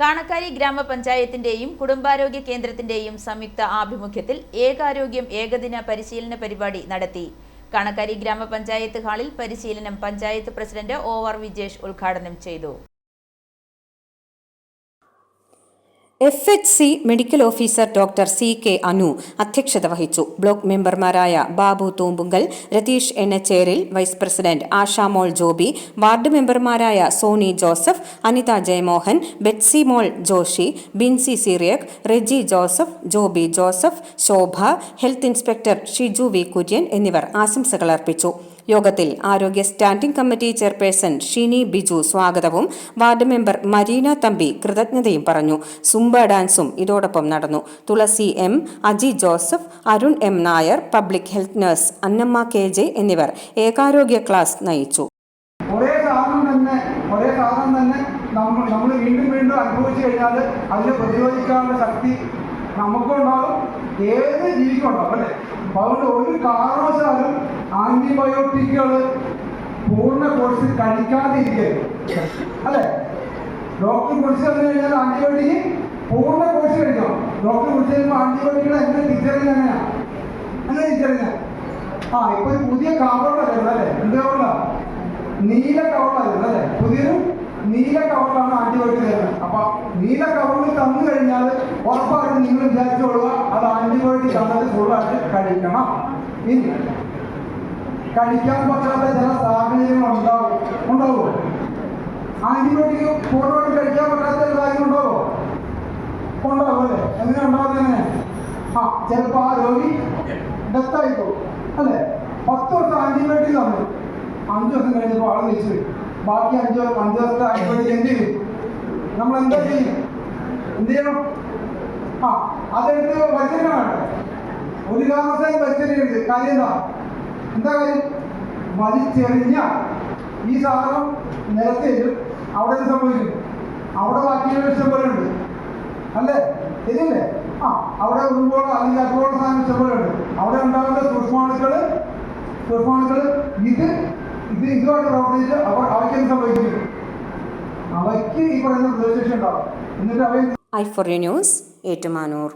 കാണക്കാരി ഗ്രാമപഞ്ചായത്തിന്റെയും കുടുംബാരോഗ്യ കേന്ദ്രത്തിന്റെയും സംയുക്ത ആഭിമുഖ്യത്തിൽ ഏകാരോഗ്യം ഏകദിന പരിശീലന പരിപാടി നടത്തി. കാണക്കാരി ഗ്രാമപഞ്ചായത്ത് ഹാളിൽ പരിശീലനം panchayat president O R Vijesh ഉദ്ഘാടനം ചെയ്തു. F H C medical officer doctor C K Anu അധ്യക്ഷത വഹിച്ചു. ബ്ലോക്ക് മെമ്പർമാരായ Babu Thoombunkal Ratheesh Ennacheril vice president Ashamol Joby ward മെമ്പർമാരായ Sony Joseph Anitha Jayamohan Betsymol Joshy Binsy Cyriac Reji Joseph Joby Joseph Shobha health inspector Shiju V Kurian എന്നിവർ ആശംസകൾ അർപ്പിച്ചു. യോഗത്തിൽ ആരോഗ്യ standing committee chairperson Shini Biju സ്വാഗതവും ward member Marina Thampi കൃതജ്ഞതയും പറഞ്ഞു. Zumba ഡാൻസും ഇതോടൊപ്പം നടന്നു. Thulasi M Aji Joseph Arun M Nair public health nurse Annamma K J എന്നിവർ ഏകാരോഗ്യ ക്ലാസ് നയിച്ചു. ഒരേ തന്നെ തന്നെ നമ്മൾ വീണ്ടും വീണ്ടും അനുഭവിച്ചു കഴിഞ്ഞാൽ അതിനെ പ്രതിരോധിക്കാനുള്ള ശക്തി നമുക്കുണ്ടാകും. ഏത് ജീവിക്കുണ്ടാവും അല്ലേ? അതുകൊണ്ട് ഒരു കാരണവശാലും ആന്റിബയോട്ടിക്കുകൾ പൂർണ കോഴ്സ് കഴിക്കാതെ അല്ലേ? ഡോക്ടർ കുറിച്ച് തന്നു കഴിഞ്ഞാൽ ആന്റിബയോട്ടിക് പൂർണ കോഴ്സ് കഴിക്കണം. ഡോക്ടർ കുറിച്ച് കഴിയുമ്പോൾ ആന്റിബയോട്ടിക്കുകൾ എന്റെ ടീച്ചറിന് എങ്ങനെയാണ് എങ്ങനെ തിരിച്ചറിയുന്നത് ആ ഇപ്പൊ പുതിയ കവറിലാണ് അല്ലേ? എന്ത് നീല കവറിലായിരുന്നു അല്ലേ? പുതിയൊരു നീല കവറിലാണ് ആന്റിബയോട്ടിക് തരുന്നത്. അപ്പൊ നീല കവറിൽ തന്നു കഴിഞ്ഞാൽ ഉറപ്പായിട്ടും നിങ്ങൾ വിചാരിച്ചോളുക അത് ആന്റിബയോട്ടിക് തന്നത് ഫുള്ളായിട്ട് കഴിക്കണം. ഇനി കഴിക്കാൻ പറ്റാത്ത ചില സാഹചര്യങ്ങൾ ഉണ്ടാവും. ഉണ്ടാവുമോ ആന്റിബയോട്ടിക് പൂർണമായിട്ട് കഴിക്കാൻ പറ്റാത്ത ചില കാര്യം ഉണ്ടാവോ? ഉണ്ടാവും അല്ലേ? എങ്ങനെ ഉണ്ടാവുന്നത് എങ്ങനെ ആ ചിലപ്പോൾ ആ രോഗി ഡെത്തായി പോകും അല്ലേ? പത്ത് വർഷം ആന്റിബയോട്ടിക് തന്നു. അഞ്ച് ദിവസം കഴിഞ്ഞപ്പോൾ ആൾ തിരിച്ചു ബാക്കി അഞ്ച് അഞ്ച് ദിവസത്തെ ആന്റിബയോട്ടിക് എന്ത് ചെയ്യും? നമ്മൾ എന്താ ചെയ്യും? എന്ത് ചെയ്യണം? ആ അതെടുത്ത് വച്ചിട്ടാണ് ഒരു കാരണവശാലും വലിച്ചെറിയരുത് കാര്യം എന്താ? എന്താ കാര്യം വലിച്ചെറിഞ്ഞ ഈ സാധനം നിലത്തെ അവിടെ സംഭവിക്കും? അവിടെ ബാക്കിയുള്ള ഇഷ്ടം അല്ലേ? ശരിയല്ലേ? ആ അവിടെ ഒരുപാട് അല്ലെങ്കിൽ അതുപോലുള്ള സാധനം ഉണ്ട് അവിടെ ഉണ്ടാകുന്ന സൂക്ഷ്മാണുക്കൾ സൂക്ഷ്മാണുക്കൾ ഇത് ഇത് ഇതുമായിട്ട് പ്രവർത്തിച്ച് അവ അവയ്ക്ക് എന്ത് സംഭവിക്കും? അവയ്ക്ക് ഈ പറയുന്ന പ്രദേശം ഉണ്ടാവും. എന്നിട്ട് അവയെ ഐ ഫോർ ന്യൂസ് ഏറ്റുമാനൂർ.